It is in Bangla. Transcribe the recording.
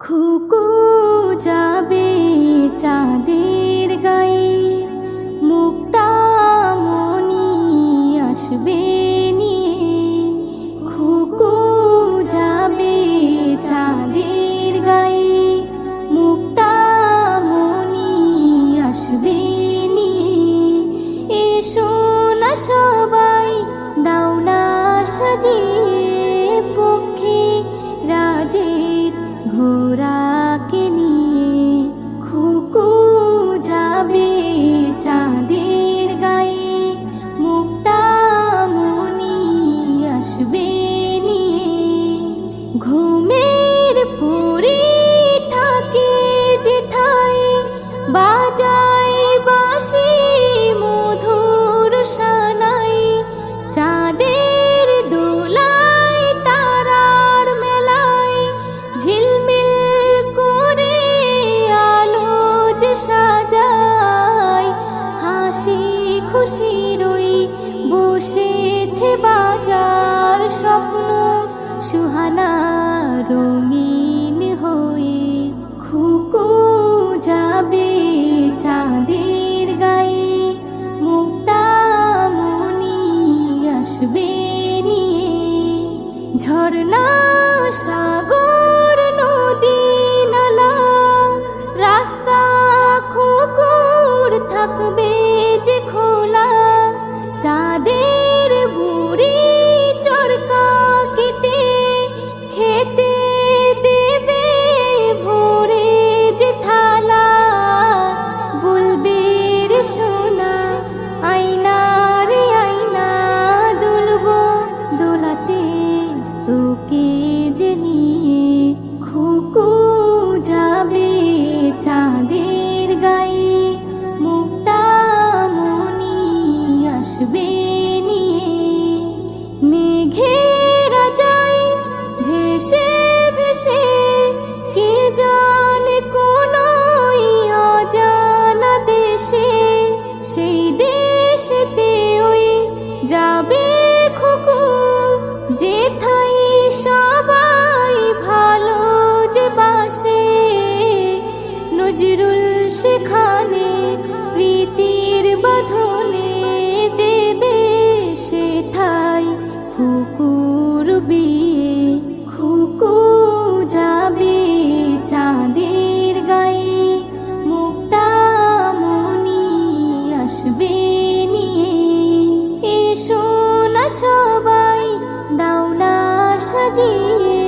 খুকু যাবে চাঁদের গায়ে, মুক্তা মনি আসবে নিয়ে। খুকু যাবে চাঁদের গায়ে, মুক্তা মনি আসবে নিয়ে। এসো না সবাই, দাও না সাজিয়ে পক্ষে রাজে curar. খুশিরই বসেছে বাজার স্বপ্ন সুহানা রঙিন হয়ে। খুকু যাবে চাঁদের গায়ে মুক্তা মনি আসবে নিয়ে। ঝর্ণা 夏季